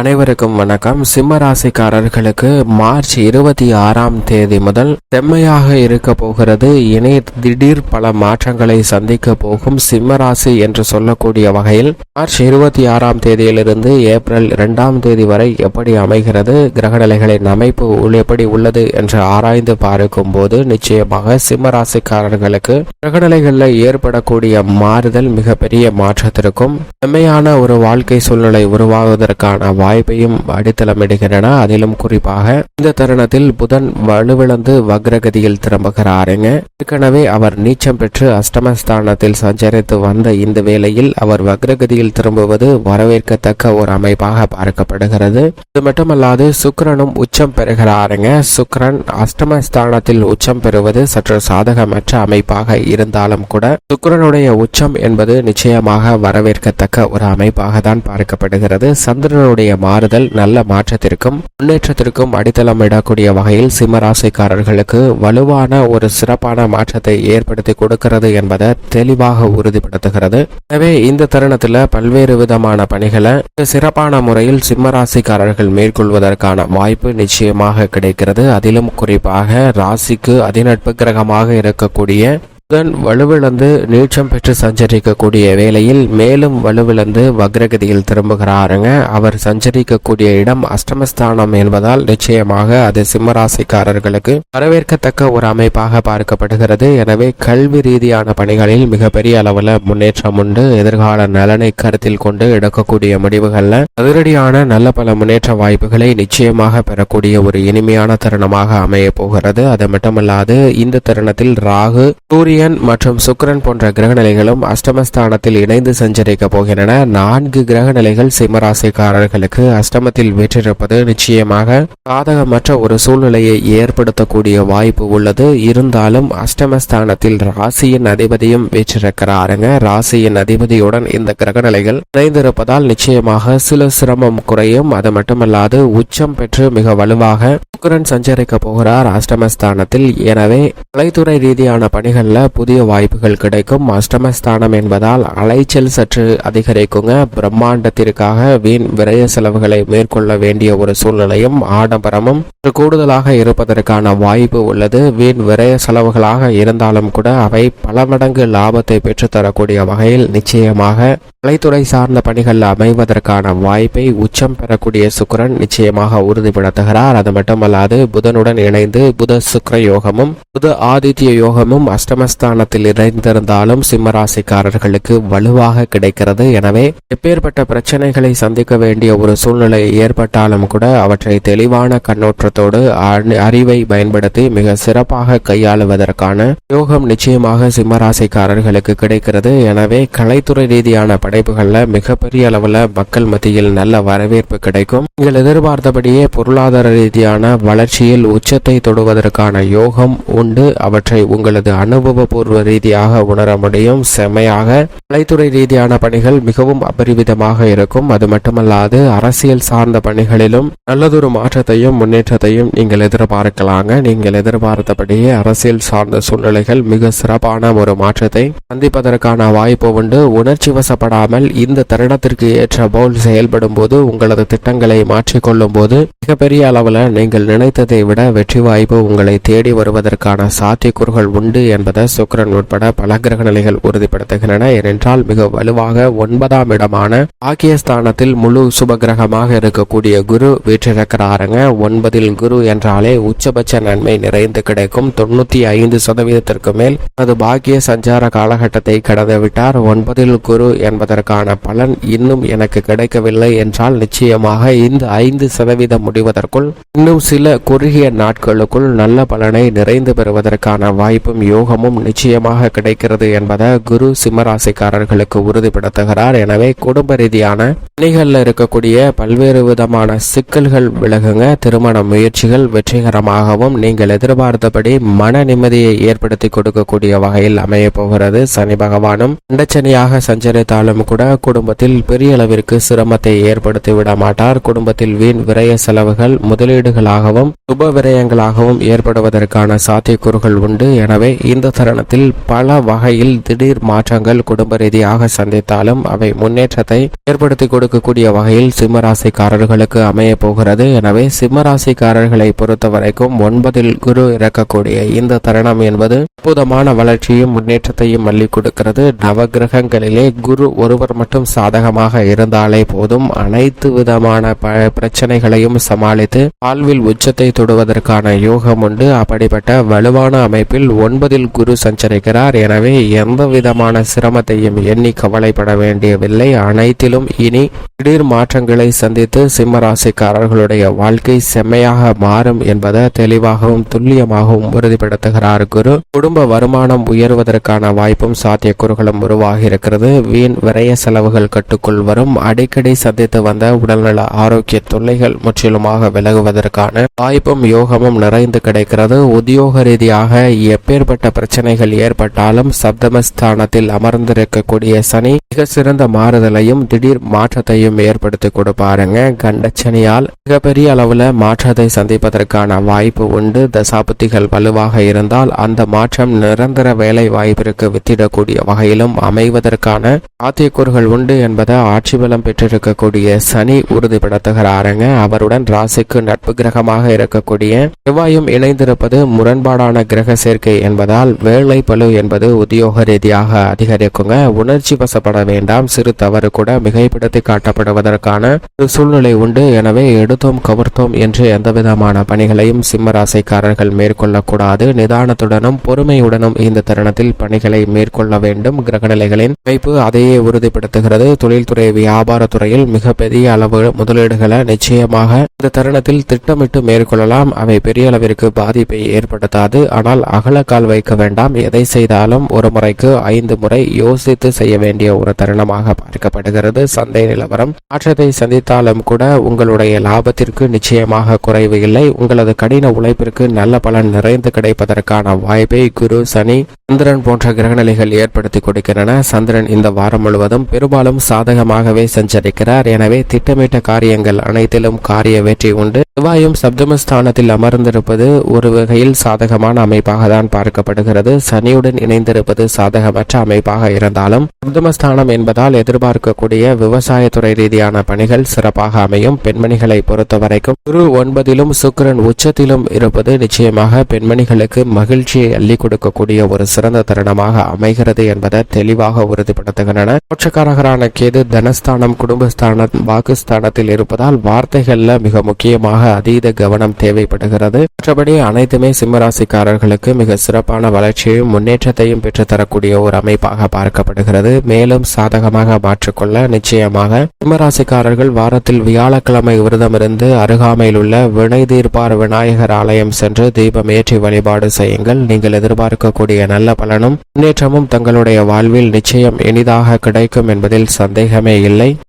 அனைவருக்கும் வணக்கம். சிம்ம ராசிக்காரர்களுக்கு மார்ச் இருபத்தி ஆறாம் தேதி முதல் செம்மையாக இருக்க போகிறது. இணை திடீர் பல மாற்றங்களை சந்திக்க போகும் சிம்ம ராசி என்று சொல்லக்கூடிய வகையில் மார்ச் இருபத்தி ஆறாம் தேதியிலிருந்து ஏப்ரல் இரண்டாம் தேதி வரை எப்படி அமைகிறது கிரகநிலைகளின் அமைப்பு உள் எப்படி உள்ளது என்று ஆராய்ந்து பார்க்கும் போது நிச்சயமாக சிம்ம ராசிக்காரர்களுக்கு கிரகநிலைகளில் ஏற்படக்கூடிய மாறுதல் மிகப்பெரிய மாற்றத்திற்கும் செம்மையான ஒரு வாழ்க்கை சூழ்நிலை உருவாவதற்கான வாய்ப்பையும் அடித்தளமிடுகின்றன. அதிலும் குறிப்பாக இந்த தருணத்தில் புதன் வலுவிழந்து வக்ரகதியில் திரும்புகிறாருங்க. ஏற்கனவே அவர் நீச்சம் பெற்று அஷ்டமஸ்தானத்தில் சஞ்சரித்து வந்த இந்த வேளையில் அவர் வக்ரகதியில் திரும்புவது வரவேற்கத்தக்க ஒரு அமைப்பாக பார்க்கப்படுகிறது. இது மட்டுமல்லாது சுக்கரனும் உச்சம் பெறுகிறாருங்க. சுக்கரன் அஷ்டமஸ்தானத்தில் உச்சம் பெறுவது சற்று சாதகமற்ற அமைப்பாக இருந்தாலும் கூட சுக்கரனுடைய உச்சம் என்பது நிச்சயமாக வரவேற்கத்தக்க ஒரு அமைப்பாக தான் பார்க்கப்படுகிறது. சந்திரனுடைய மாறுதல் நல்ல மாற்றத்திற்கும் முன்னேற்றத்திற்கும் அடித்தளமிடக்கூடிய வகையில் சிம்மராசிக்காரர்களுக்கு வலுவான ஒரு சிறப்பான மாற்றத்தை ஏற்படுத்தி கொடுக்கிறது என்பதை தெளிவாக உறுதிப்படுத்துகிறது. எனவே இந்த தருணத்தில் பல்வேறு விதமான பணிகளை சிறப்பான முறையில் சிம்மராசிக்காரர்கள் மேற்கொள்வதற்கான வாய்ப்பு நிச்சயமாக கிடைக்கிறது. அதிலும் குறிப்பாக ராசிக்கு அதிநட்பு கிரகமாக இருக்கக்கூடிய புதன் வலுவிழந்து நீச்சம் பெற்று சஞ்சரிக்கக்கூடிய வேளையில் மேலும் வலுவிழந்து வக்ரகதியில் திரும்புகிறாருங்க. அவர் சஞ்சரிக்கக்கூடிய இடம் அஷ்டமஸ்தானம் என்பதால் நிச்சயமாக அது சிம்மராசிக்காரர்களுக்கு வரவேற்கத்தக்க ஒரு அமைப்பாக பார்க்கப்படுகிறது. எனவே கல்வி ரீதியான பணிகளில் மிகப்பெரிய அளவில் முன்னேற்றம் உண்டு. எதிர்கால நலனை கருத்தில் கொண்டு எடுக்கக்கூடிய முடிவுகளில் அதிரடியான நல்ல பல முன்னேற்ற வாய்ப்புகளை நிச்சயமாக பெறக்கூடிய ஒரு இனிமையான தருணமாக அமைய போகிறது. அது மட்டுமல்லாது இந்த தருணத்தில் ராகு சூரிய சூரியன் மற்றும் சுக்கரன் போன்ற கிரகநிலைகளும் அஷ்டமஸ்தானத்தில் இணைந்து சஞ்சரிக்க போகின்றன. நான்கு கிரகநிலைகள் சிம்மராசிக்காரர்களுக்கு அஷ்டமத்தில் வெற்றிருப்பது நிச்சயமாக சாதகமற்ற ஒரு சூழ்நிலையை ஏற்படுத்தக்கூடிய வாய்ப்பு உள்ளது. இருந்தாலும் அஷ்டமஸ்தானத்தில் ராசியின் அதிபதியும் வெற்றிருக்கிறாருங்க. ராசியின் அதிபதியுடன் இந்த கிரகநிலைகள் இணைந்திருப்பதால் நிச்சயமாக சில சிரமம் குறையும். அது மட்டுமல்லாது உச்சம் பெற்று மிக வலுவாக சுக்கிரன் சஞ்சரிக்க போகிறார் அஷ்டமஸ்தானத்தில். எனவே கலைத்துறை ரீதியான பணிகளில் புதிய வாய்ப்புகள் கிடைக்கும். அஷ்டமஸ்தானம் என்பதால் அலைச்சல் சற்று அதிகரிக்குங்க. பிரம்மாண்டத்திற்காக வீண் விரய செலவுகளை மேற்கொள்ள வேண்டிய ஒரு சூழ்நிலையும் ஆடம்பரமும் கூடுதலாக இருப்பதற்கான வாய்ப்பு உள்ளது. வீண் விரய செலவுகளாக இருந்தாலும் கூட அவை பல மடங்கு லாபத்தை பெற்றுத்தரக்கூடிய வகையில் நிச்சயமாக கலைத்துறை சார்ந்த பணிகள் அமைவதற்கான வாய்ப்பை உச்சம் பெறக்கூடிய சுக்கிரன் நிச்சயமாக உறுதிப்படுத்துகிறார். அது மட்டுமல்லாது புதனுடன் இணைந்து புத சுக்கர யோகமும் புத ஆதித்ய யோகமும் ஸ்தானத்தில் இணைந்திருந்தாலும் சிம்மராசிக்காரர்களுக்கு வலுவாக கிடைக்கிறது. எனவே எப்பேற்பட்ட பிரச்சனைகளை சந்திக்க வேண்டிய ஒரு சூழ்நிலை ஏற்பட்டாலும் கூட அவற்றை தெளிவான கண்ணோட்டத்தோடு அறிவை பயன்படுத்தி மிக சிறப்பாக கையாளுவதற்கான யோகம் நிச்சயமாக சிம்மராசிக்காரர்களுக்கு கிடைக்கிறது. எனவே கலைத்துறை ரீதியான படைப்புகள்ல மிகப்பெரிய அளவுல மக்கள் மத்தியில் நல்ல வரவேற்பு கிடைக்கும். நீங்கள் எதிர்பார்த்தபடியே பொருளாதார ரீதியான வளர்ச்சியில் உச்சத்தை தொடுவதற்கான யோகம் உண்டு. அவற்றை உங்களது அனுபவபூர்வ ரீதியாக உணர முடியும் செம்மையாக கலைத்துறை ரீதியான பணிகள் மிகவும் அபரிவிதமாக இருக்கும். அது மட்டுமல்லாது அரசியல் சார்ந்த பணிகளிலும் நல்லதொரு மாற்றத்தையும் முன்னேற்றத்தையும் நீங்கள் எதிர்பார்க்கலாங்க. நீங்கள் எதிர்பார்த்தபடியே அரசியல் சார்ந்த சூழ்நிலைகள் மிக சிறப்பான ஒரு மாற்றத்தை சந்திப்பதற்கான வாய்ப்பு உண்டு. உணர்ச்சி வசப்படாமல் இந்த தருணத்திற்கு ஏற்ற போல் செயல்படும் போது உங்களது திட்டங்களை மாற்றிக்கொள்ளும் போது மிகப்பெரிய அளவில் நீங்கள் நினைத்ததை விட வெற்றி வாய்ப்பு உங்களை தேடி வருவதற்கான சாத்தியக்கூறுகள் உண்டு என்பதை சுக்கரன் உட்பட பல கிரக நிலைகள் உறுதிப்படுத்துகின்றன. ஏனென்றால் மிக வலுவாக ஒன்பதாம் இடமான ஆக்கியஸ்தானத்தில் முழு சுப கிரகமாக இருக்கக்கூடிய குரு வீற்றிருக்கிறாருங்க. ஒன்பதில் குரு என்றாலே உச்சபட்ச நன்மை நிறைந்து கிடைக்கும். தொண்ணூத்தி ஐந்து சதவீதத்திற்கு மேல் அது பாக்கிய சஞ்சார காலகட்டத்தை கடந்து விட்டார் ஒன்பதில் குரு என்பதற்கான பலன் இன்னும் எனக்கு கிடைக்கவில்லை என்றால் நிச்சயமாக இந்த ஐந்து சதவீதம் முடிவதற்குள் இன்னும் சில குறுகிய நாட்களுக்குள் நல்ல பலனை நிறைந்து பெறுவதற்கான வாய்ப்பும் யோகமும் நிச்சயமாக கிடைக்கிறது என்பதை குரு சிம்மராசிக்காரர்களுக்கு உறுதிப்படுத்துகிறார். எனவே குடும்ப ரீதியான பணிகளில் இருக்கக்கூடிய பல்வேறு விதமான சிக்கல்கள் விலகுங்க. திருமண முயற்சிகள் வெற்றிகரமாகவும் நீங்கள் எதிர்பார்த்தபடி மன நிம்மதியை ஏற்படுத்தி கொடுக்கக்கூடிய வகையில் அமைய போகிறது. சனி பகவானும் அண்டச்சனியாக சஞ்சரித்தாலும் கூட குடும்பத்தில் பெரிய அளவிற்கு சிரமத்தை ஏற்படுத்தி விட மாட்டார். குடும்பத்தில் வீண் விரய செலவு செலவுகள் முதலீடுகளாகவும் சுப விரயங்களாகவும் ஏற்படுவதற்கான சாத்தியக்கூறுகள் உண்டு. எனவே இந்த தருணத்தில் பல வகையில் திடீர் மாற்றங்கள் குடும்ப ரீதியாக சந்தித்தாலும் அவை முன்னேற்றத்தை ஏற்படுத்தி கொடுக்கக்கூடிய வகையில் சிம்மராசிக்காரர்களுக்கு அமைய போகிறது. எனவே சிம்மராசிக்காரர்களை பொறுத்தவரைக்கும் ஒன்பதில் குரு இறக்கக்கூடிய இந்த தருணம் என்பது அற்புதமான வளர்ச்சியும் முன்னேற்றத்தையும் அள்ளி கொடுக்கிறது. நவகிரகங்களிலே குரு ஒருவர் மட்டும் சாதகமாக இருந்தாலே போதும். அனைத்து விதமான பிரச்சனைகளையும் சமாளித்து வாழ்வில் உச்சத்தை தொடுவதற்கான யோகம் உண்டு. அப்படிப்பட்ட வலுவான அமைப்பில் ஒன்பதில் குரு சஞ்சரிக்கிறார். எனவே எந்த விதமான சிரமத்தையும் எண்ணி கவலைப்பட வேண்டியவில்லை அனைத்திலும் இனி திடீர் மாற்றங்களை சந்தித்து சிம்மராசிக்காரர்களுடைய வாழ்க்கை செம்மையாக மாறும் என்பதை தெளிவாகவும் துல்லியமாகவும் உறுதிப்படுத்துகிறார் குரு. குடும்ப வருமானம் உயர்வதற்கான வாய்ப்பும் சாத்தியக்கூறுகளும் உருவாகி இருக்கிறது. வீண் விரய செலவுகள் கட்டுக்குள் வரும். அடிக்கடி சந்தித்து வந்த உடல்நல ஆரோக்கிய தொல்லைகள் முற்றிலுமாக விலகுவதற்கான வாய்ப்பும் யோகமும் நிறைந்து கிடைக்கிறது. உத்தியோக ரீதியாக எப்பேற்பட்ட பிரச்சனைகள் ஏற்பட்டாலும் சப்தமஸ்தானத்தில் அமர்ந்திருக்கக்கூடிய சனி மிக சிறந்த மாறுதலையும் திடீர் மாற்றத்தையும் ஏற்படுத்தி கொடுப்பாருங்க. கண்டச்சனியால் மிகப்பெரிய அளவுல மாற்றத்தை சந்திப்பதற்கான வாய்ப்பு உண்டு. தசாபுத்திகள் வலுவாக இருந்தால் அந்த மாற்றம் நிரந்தர வேலை வாய்ப்பிற்கு வித்திடக்கூடிய வகையிலும் அமைவதற்கான சாத்தியக்கூறுகள் உண்டு என்பதை ஆட்சி பலம் பெற்றிருக்கக்கூடிய சனி உறுதிப்படுத்துகிறாருங்க. அவருடன் ராசிக்கு நட்பு கிரகமாக இருக்கக்கூடிய செவ்வாயும் இணைந்திருப்பது முரண்பாடான கிரக சேர்க்கை என்பதால் வேலை பளு என்பது உத்தியோக ரீதியாக அதிகரிக்குங்க. உணர்ச்சி வசப்பட வேண்டாம். சிறு தவறு கூட மிகைப்படுத்தி காட்டப்படுவதற்கான சூழ்நிலை உண்டு. எனவே எடுத்தோம் கவர்த்தோம் என்று எந்தவிதமான பணிகளையும் சிம்ம ராசிக்காரர்கள் மேற்கொள்ளக்கூடாது. நிதானத்துடனும் பொறுமையுடனும் இந்த தருணத்தில் பணிகளை மேற்கொள்ள வேண்டும். கிரகநிலைகளின் வைப்பு அதையே உறுதிப்படுத்துகிறது. தொழில்துறை வியாபாரத்துறையில் மிகப்பெரிய அளவு முதலீடுகளை நிச்சயமாக இந்த தருணத்தில் திட்டமிட்டு மேற்கொள்ளலாம். அவை பெரிய அளவிற்கு பாதிப்பை ஏற்படுத்தாது. ஆனால் அகலக்கால் வைக்க வேண்டாம். எதை செய்தாலும் ஒரு முறைக்கு ஐந்து முறை யோசித்து செய்ய வேண்டிய ஒரு தருணமாக பார்க்கப்படுகிறது. சந்தை நிலவரம். மாற்றத்தை சந்தித்தாலும் கூட உங்களுடைய லாபத்திற்கு நிச்சயமாக குறைவு இல்லை. உங்களது கடின உழைப்பிற்கு நல்ல பலன் நிறைந்து கிடைப்பதற்கான வாய்ப்பை குரு சனி சந்திரன் போன்ற கிரகநிலைகள் ஏற்படுத்தி கொடுக்கின்றன. சந்திரன் இந்த வாரம் முழுவதும் பெரும்பாலும் சாதகமாகவே சஞ்சரிக்கிறார். எனவே திட்டமிட்ட காரியங்கள் அனைத்திலும் காரிய வெற்றி உண்டு. செவ்வாயும் சப்தமஸ்தானத்தில் அமர்ந்திருப்பது ஒரு வகையில் சாதகமான அமைப்பாக தான் பார்க்கப்படுகிறது. சனியுடன் இணைந்திருப்பது சாதகமற்ற அமைப்பாக இருந்தாலும் சப்தமஸ்தானம் என்பதால் எதிர்பார்க்கக்கூடிய விவசாயத்துறை ரீதியான பணிகள் சிறப்பாக அமையும். பெண்மணிகளை பொறுத்தவரைக்கும் குரு ஒன்பதிலும் சுக்கிரன் உச்சத்திலும் இருப்பது நிச்சயமாக பெண்மணிகளுக்கு மகிழ்ச்சியை அள்ளி கொடுக்கக்கூடிய ஒரு சிறந்த தருணமாக அமைகிறது என்பதை தெளிவாக உறுதிப்படுத்துகின்றன. மோட்சக்காரகரான கேது தனஸ்தானம் குடும்பஸ்தானம் வாக்குஸ்தானத்தில் இருப்பதால் வார்த்தைகள்ல மிக முக்கியமாக அதீத கவனம் தேவைப்படுகிறது. மற்றபடி அனைத்துமே சிம்மராசிக்காரர்களுக்கு மிக சிறப்பான வளர்ச்சியையும் முன்னேற்றத்தையும் பெற்றுத்தரக்கூடிய ஒரு அமைப்பாக பார்க்கப்படுகிறது. மேலும் சாதகமாக மாற்றிக்கொள்ள நிச்சயமாக சிம்மராசிக்காரர்கள் வாரத்தில் வியாழக்கிழமை விரதமிருந்து அருகாமையில் உள்ள வினை தீர்ப்பார் விநாயகர் ஆலயம் சென்று தீபம் ஏற்றி வழிபாடு செய்யுங்கள். நீங்கள் எதிர்பார்க்கக்கூடிய நல்ல பலனும் முன்னேற்றமும் தங்களுடைய வாழ்வில் நிச்சயம் இனிதாக கிடைக்கும் என்பதில் சந்தேகமே இல்லை.